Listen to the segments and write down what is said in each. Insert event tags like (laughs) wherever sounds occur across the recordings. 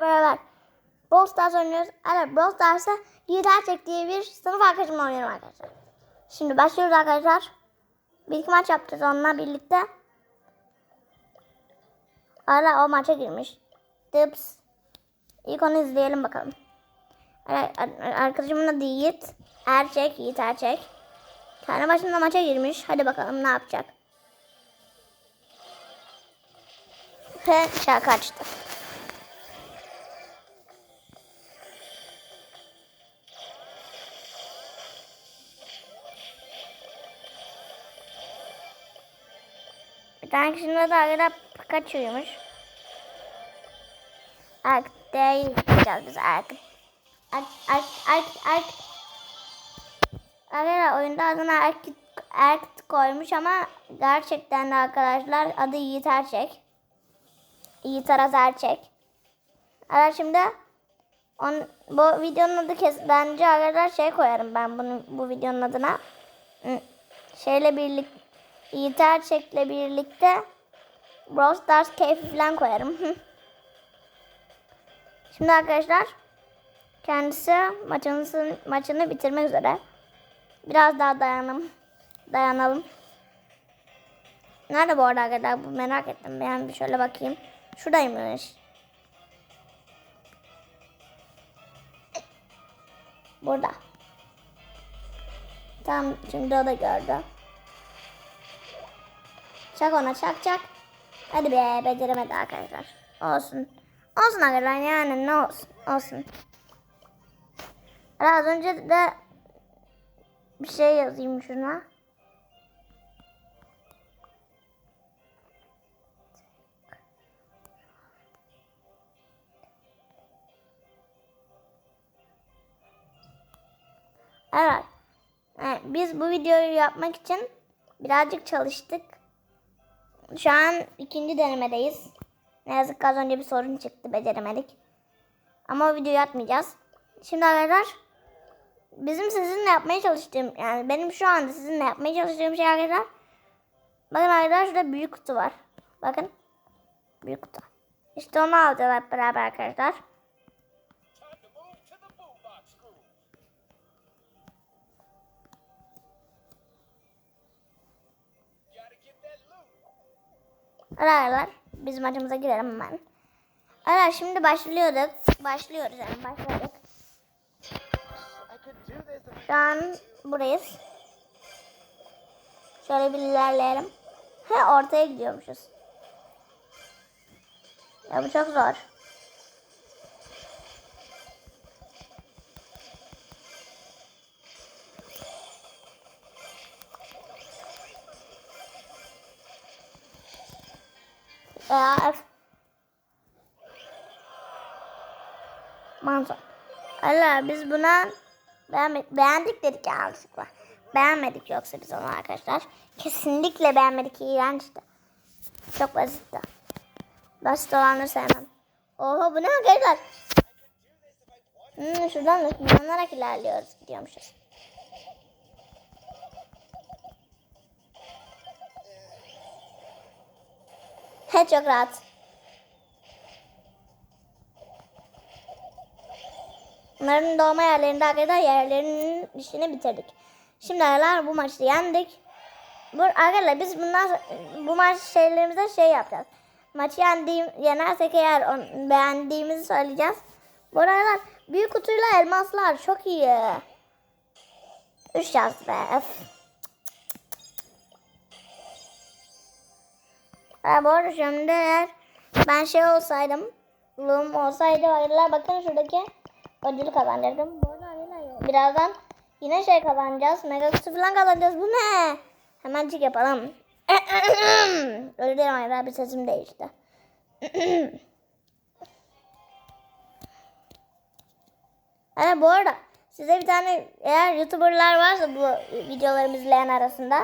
beraber Brawl Stars oynuyoruz. Evet Brawl Stars'ta Yiğit Erçek diye bir sınıf arkadaşımla oynuyorum arkadaşlar. Şimdi başlıyoruz arkadaşlar. Bir iki maç yapacağız onunla birlikte. Hala o maça girmiş. Dips. İlk onu izleyelim bakalım. Arkadaşımın adı Yiğit. Erçek, Yiğit Erçek. Tane başında maça girmiş. Hadi bakalım ne yapacak. Ve şarkı. Kişinin adı arkadaşlar Pikachu'ymuş. Ark'ta'yı yapacağız biz Ark. Ark, Ark, Ark, Ark. Arkadaşlar oyunda adına Ark, Ark koymuş ama gerçekten de arkadaşlar adı Yiğit Erçek. Yiğit Aras Erçek. Evet şimdi on, bu videonun adı kes bence arkadaşlar şey koyarım ben bunu bu videonun adına. Şeyle birlikte Yiğit Erçek'le birlikte Brawl Stars keyfi falan koyarım. (laughs) Şimdi arkadaşlar kendisi maçını, maçını bitirmek üzere. Biraz daha dayanalım. Dayanalım. Nerede bu arada arkadaşlar? Bu merak ettim. Ben bir şöyle bakayım. Şuradaymış. Burada. Tamam şimdi o da gördü. Çak ona çak çak. Hadi be beceremedi arkadaşlar. Olsun. Olsun arkadaşlar yani ne olsun. Olsun. Az önce de bir şey yazayım şuna. Evet. Evet, Biz bu videoyu yapmak için birazcık çalıştık. Şu an ikinci denemedeyiz. Ne yazık ki az önce bir sorun çıktı. Beceremedik. Ama o videoyu atmayacağız. Şimdi arkadaşlar bizim sizinle yapmaya çalıştığım yani benim şu anda sizinle yapmaya çalıştığım şey arkadaşlar. Bakın arkadaşlar şurada büyük kutu var. Bakın. Büyük kutu. İşte onu alacağız hep beraber arkadaşlar. Arkadaşlar biz maçımıza girelim hemen. Arkadaşlar şimdi başlıyorduk. Başlıyoruz yani başladık. Şu an buradayız. Şöyle bir ilerleyelim. He ortaya gidiyormuşuz. Ya bu çok zor. Öf. Manzara. Allah biz buna beğenmedik, beğendik dedik yanlışlıkla. Beğenmedik yoksa biz onu arkadaşlar. Kesinlikle beğenmedik. iğrençti. Çok basitti. Basit olanları sevmem. Oho bu ne arkadaşlar? Hmm, şuradan da kullanarak ilerliyoruz gidiyormuşuz. Çok rahat. Bunların doğma yerlerinde arkadaşlar yerlerinin işini bitirdik. Şimdi arkadaşlar bu maçı yendik. Bu arkadaşlar biz bundan bu maç şeylerimizde şey yapacağız. Maçı yendiğim, yenersek eğer on, beğendiğimizi söyleyeceğiz. Bu aralar büyük kutuyla elmaslar çok iyi. Üç şans be. Öf. Ha, bu arada şimdi eğer ben şey olsaydım, Loom olsaydı hayırlar bakın şuradaki ödülü kazanırdım. Bu arada hayırlar Birazdan yine şey kazanacağız. Mega kutu falan kazanacağız. Bu ne? Hemencik yapalım. (clears throat) Öyle dilerim hayırlar bir sesim değişti. (clears throat) Evet bu arada size bir tane eğer YouTuber'lar varsa bu videolarımı izleyen arasında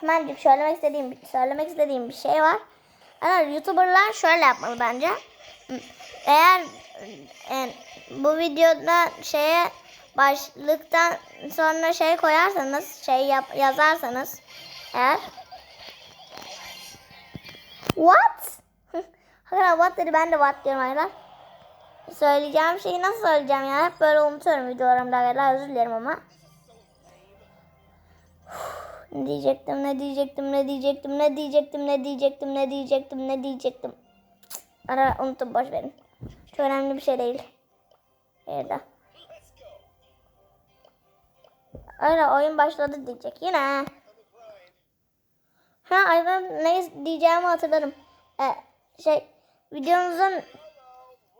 hemencik söylemek istediğim söylemek istediğim bir şey var. Evet YouTuber'lar şöyle yapmalı bence. Eğer e, bu videoda şeye başlıktan sonra şey koyarsanız, şey yap, yazarsanız eğer What? (laughs) Hakikaten what dedi ben de what diyorum hayırlar. söyleyeceğim şeyi nasıl söyleyeceğim ya? Hep böyle unutuyorum videolarımda arkadaşlar. Özür dilerim ama. Ne diyecektim, ne diyecektim, ne diyecektim, ne diyecektim, ne diyecektim, ne diyecektim, ne diyecektim. Ara unuttum boş verin. Çok önemli bir şey değil. Yerde. Öyle oyun başladı diyecek yine. Ha aynen ne diyeceğimi hatırlarım. E, şey videomuzun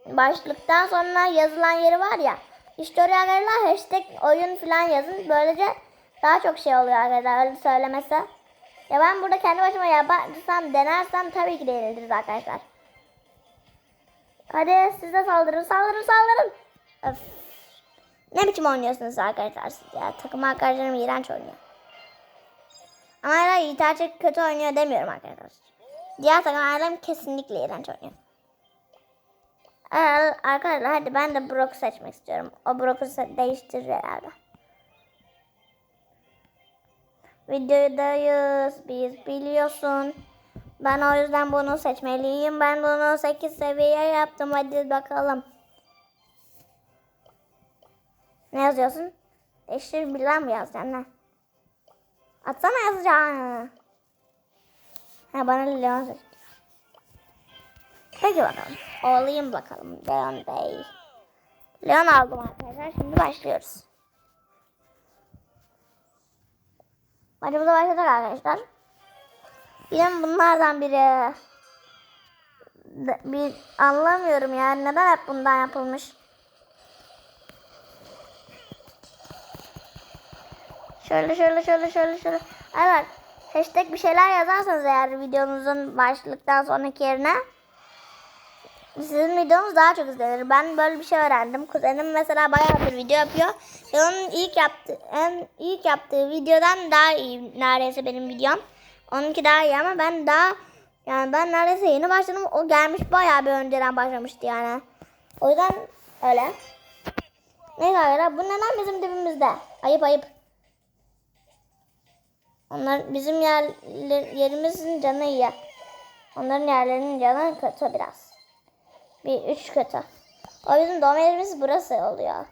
başlıktan sonra yazılan yeri var ya. İşte oraya hashtag oyun falan yazın. Böylece daha çok şey oluyor arkadaşlar öyle söylemesi. Ya ben burada kendi başıma yaparsam denersem tabii ki de yeniliriz arkadaşlar. Hadi siz de saldırın saldırın saldırın. Öf. Ne biçim oynuyorsunuz arkadaşlar siz ya? Takım arkadaşlarım iğrenç oynuyor. Ama hala Yiğiterçek kötü oynuyor demiyorum arkadaşlar. Diğer takım ailem kesinlikle iğrenç oynuyor. Arkadaşlar hadi ben de Brock'u seçmek istiyorum. O Brock'u değiştirir herhalde. Videodayız biz biliyorsun. Ben o yüzden bunu seçmeliyim. Ben bunu 8 seviye yaptım. Hadi bakalım. Ne yazıyorsun? Değiştir bilen mi yazacaksın lan? Atsana yazacağını. Ha bana Leon seç. Peki bakalım. Olayım bakalım Leon Bey. Leon aldım arkadaşlar. Şimdi başlıyoruz. Maçımıza başladık arkadaşlar. Yine bunlardan biri. Bir anlamıyorum ya. Neden hep bundan yapılmış? Şöyle şöyle şöyle şöyle şöyle. Evet. Hashtag bir şeyler yazarsanız eğer videonuzun başlıktan sonraki yerine sizin videonuz daha çok izlenir. Ben böyle bir şey öğrendim. Kuzenim mesela bayağı bir video yapıyor. Ve onun ilk yaptığı, en ilk yaptığı videodan daha iyi neredeyse benim videom. Onunki daha iyi ama ben daha yani ben neredeyse yeni başladım. O gelmiş bayağı bir önceden başlamıştı yani. O yüzden öyle. Neyse arkadaşlar bu neden bizim dibimizde? Ayıp ayıp. Onlar bizim yer, yerimizin canı iyi. Onların yerlerinin canı kötü biraz. Bir üç kötü. O bizim doğma yerimiz burası oluyor.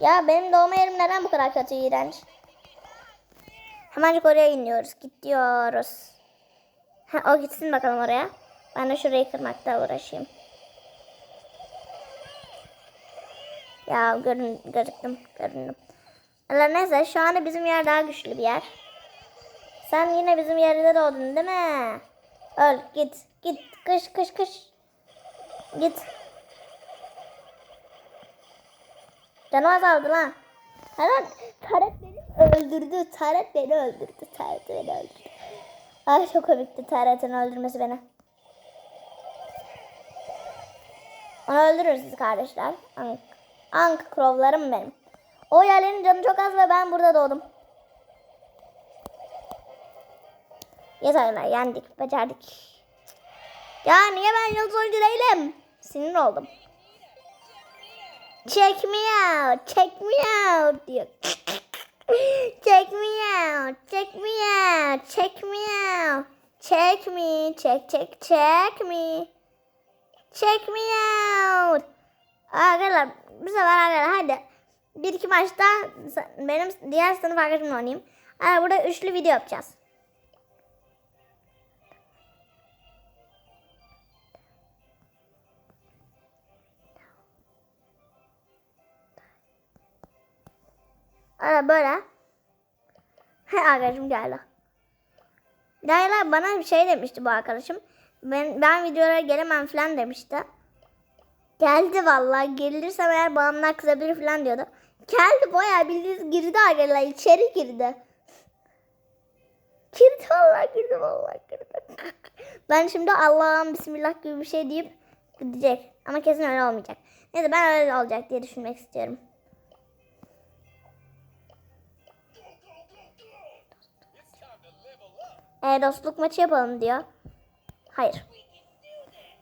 Ya benim doğma yerim neden bu kadar kötü, iğrenç? Hemencik oraya iniyoruz. Gidiyoruz. Ha, o gitsin bakalım oraya. Ben de şurayı kırmakta uğraşayım. Ya görün, gözüktüm, göründüm. Allah neyse şu anda bizim yer daha güçlü bir yer. Sen yine bizim yerde doğdun değil mi? Öl git git kış kış kış. Git. Canım azaldı lan. Hemen Taret beni öldürdü. Taret beni öldürdü. Taret beni öldürdü. Ay çok komikti Taret'in öldürmesi beni. Onu öldürürsünüz kardeşler. Ank. Ank Crow'larım benim. O yerlerin canı çok az ve ben burada doğdum. Yeterler yendik, becerdik. Ya niye ben yıldız oyuncu değilim? Sinir oldum. Check me out, check me out diyor. (laughs) check me out, check me out, check me out. Check me, check check check me. Check me out. Arkadaşlar bu sefer arkadaşlar hadi. Bir iki maçta benim diğer sınıf arkadaşımla oynayayım. Burada üçlü video yapacağız. Öyle böyle. He arkadaşım geldi. Yine bana bir şey demişti bu arkadaşım. Ben, ben videolara gelemem falan demişti. Geldi vallahi gelirirsem eğer babamlar kızabilir falan diyordu. Geldi bayağı bildiğiniz girdi arkadaşlar içeri girdi. Girdi vallahi girdi vallahi girdi. (laughs) Ben şimdi Allah'ım bismillah gibi bir şey deyip gidecek. Ama kesin öyle olmayacak. Neyse ben öyle olacak diye düşünmek istiyorum. E, dostluk maçı yapalım diyor. Hayır.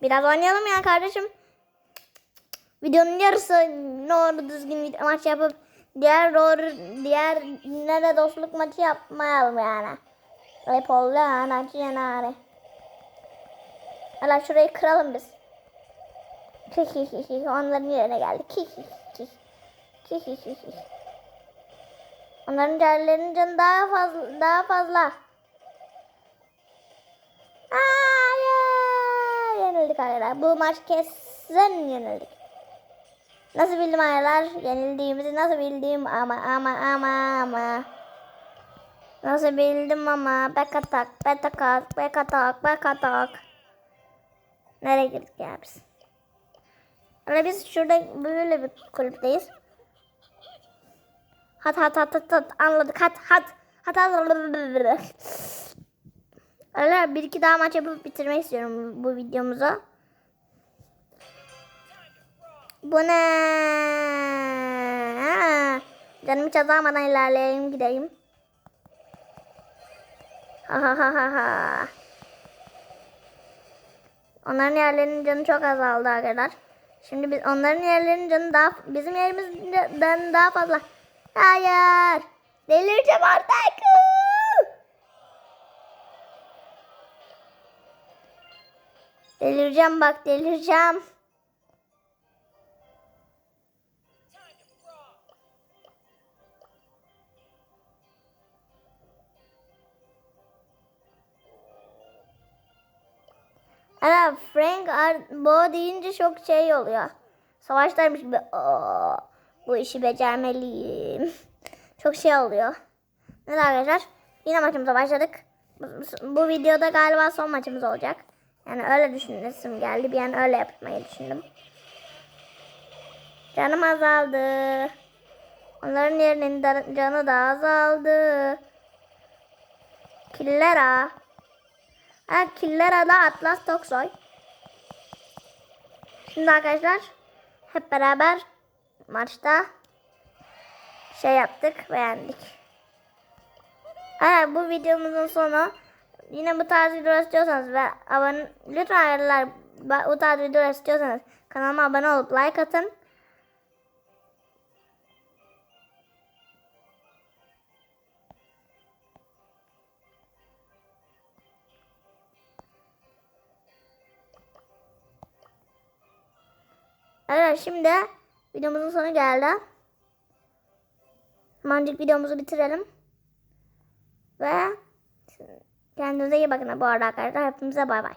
Biraz oynayalım ya kardeşim. Videonun yarısı olur düzgün video maç yapıp diğer doğru diğer günlere dostluk maçı yapmayalım yani. Ayıp oldu ya. Naci yanare. Hala şurayı kıralım biz. Onların yerine geldik. Onların diğerlerinin canı daha fazla daha fazla. Hayır. Yenildik arkadaşlar. Bu maç kesin yenildik. Nasıl bildim arkadaşlar? Yenildiğimizi nasıl bildim ama ama ama ama. Nasıl bildim ama back attack, back attack, back attack, back attack. Nereye girdik ya biz? Öyle biz şurada böyle bir kulüpteyiz. Hat hat hat hat hat anladık hat hat hat hat Öyle bir iki daha maç yapıp bitirmek istiyorum bu videomuzu. Bu ne? Ha, Canımı çazamadan ilerleyelim gideyim. Ha ha ha ha. Onların yerlerinin canı çok azaldı arkadaşlar. Şimdi biz onların yerlerinin canı daha bizim yerimizden daha fazla. Hayır. Delireceğim artık. Delireceğim bak delireceğim. Evet Frank Arbo deyince çok şey oluyor. Savaşlarmış gibi. Bu işi becermeliyim. (laughs) çok şey oluyor. Evet arkadaşlar. Yine maçımıza başladık. Bu videoda galiba son maçımız olacak. Yani öyle düşünesim geldi. Bir an öyle yapmayı düşündüm. Canım azaldı. Onların yerinin canı da azaldı. Killera. Ha, Killera'da Atlas Toksoy. Şimdi arkadaşlar hep beraber maçta şey yaptık beğendik. Evet bu videomuzun sonu. Yine bu tarz videolar istiyorsanız ve abone lütfen arkadaşlar bu tarz videolar istiyorsanız kanalıma abone olup like atın. Evet şimdi videomuzun sonu geldi. Hemencik videomuzu bitirelim. Ve kendinize iyi bakın bu arada arkadaşlar. Hepinize bay bay.